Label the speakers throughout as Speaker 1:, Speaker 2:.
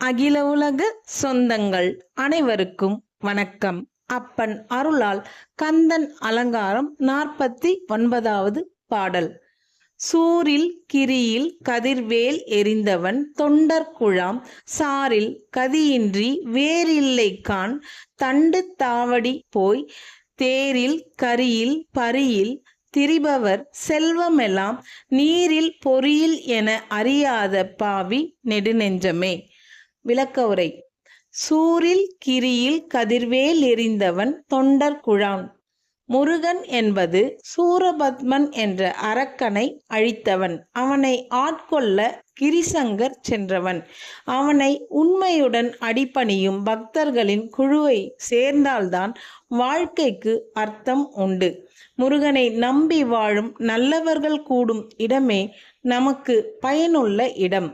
Speaker 1: அகில உலக சொந்தங்கள் அனைவருக்கும் வணக்கம். அப்பன் அருளால் கந்தன் அலங்காரம் நாற்பத்தி ஒன்பதாவது பாடல். சூரில் கிரியில் கதிர்வேல் எரிந்தவன் தொண்டர் குழாம் சாரில் கதியின்றி வேறில்லை கான் தண்டு தாவடி போய் தேரில் கரியில் பரியில் திரிபவர் செல்வமெல்லாம் நீரில் பொறியில் என அறியாத பாவி நெடுநெஞ்சமே. விளக்கவுரை. சூரில் கிரியில் கதிர்வேல் எறிந்தவன் தொண்டர் குழான் முருகன் என்பது சூரபத்மன் என்ற அரக்கனை அழித்தவன். அவனை ஆட்கொள்ள கிரிசங்கர் சென்றவன். அவனை உண்மையுடன் அடிபணியும் பக்தர்களின் குழுவை சேர்ந்தால்தான் வாழ்க்கைக்கு அர்த்தம் உண்டு. முருகனை நம்பி வாழும் நல்லவர்கள் கூடும் இடமே நமக்கு பயனுள்ள இடம்.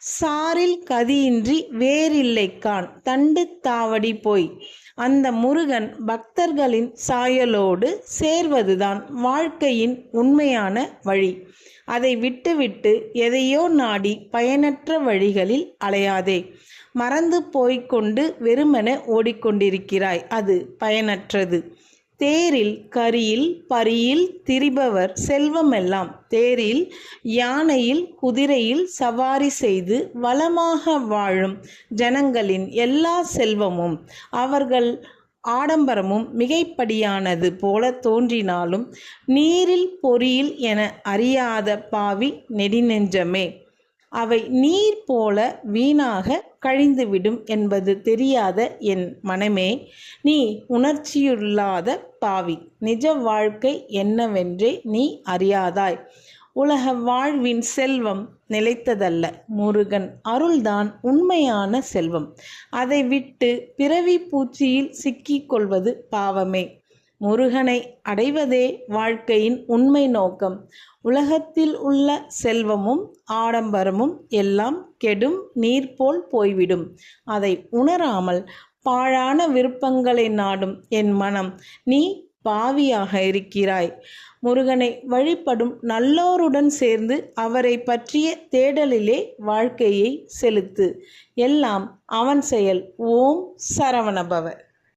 Speaker 1: சாரில் கதியின்றி வேறில்லை கான் தண்டு தாவடி போய். அந்த முருகன் பக்தர்களின் சாயலோடு சேர்வதுதான் வாழ்க்கையின் உண்மையான வழி. அதை விட்டுவிட்டு எதையோ நாடி பயனற்ற வழிகளில் அலையாதே. மறந்து போய்க்கொண்டு வெறுமென ஓடிக்கொண்டிருக்கிறாய். அது பயனற்றது. தேரில் கரியில் பரியில் திரிபவர் செல்வமெல்லாம். தேரில் யானையில் குதிரையில் சவாரி செய்து வளமாக வாழும் ஜனங்களின் எல்லா செல்வமும் அவர்கள் ஆடம்பரமும் மிகைப்படியானது போல தோன்றினாலும் நீரில் பொறியில் என அறியாத பாவி நெடிநெஞ்சமே. அவை நீர் போல வீணாக கழிந்துவிடும் என்பது தெரியாத என் மனமே நீ உணர்ச்சியுள்ளாத பாவி. நிஜ வாழ்க்கை என்னவென்றே நீ அறியாதாய். உலக வாழ்வின் செல்வம் நிலைத்ததல்ல. முருகன் அருள்தான் உண்மையான செல்வம். அதை விட்டு பிறவி பூச்சியில் சிக்கிக்கொள்வது பாவமே. முருகனை அடைவதே வாழ்க்கையின் உண்மை நோக்கம். உலகத்தில் உள்ள செல்வமும் ஆடம்பரமும் எல்லாம் கெடும் நீர் போல் போய்விடும். அதை உணராமல் பாழான விருப்பங்களை நாடும் என் மனம். நீ பாவியாக இருக்கிறாய். முருகனை வழிபடும் நல்லோருடன் சேர்ந்து அவரை பற்றிய தேடலிலே வாழ்க்கையை செலுத்து. எல்லாம் அவன் செயல். ஓம் சரவணபவர்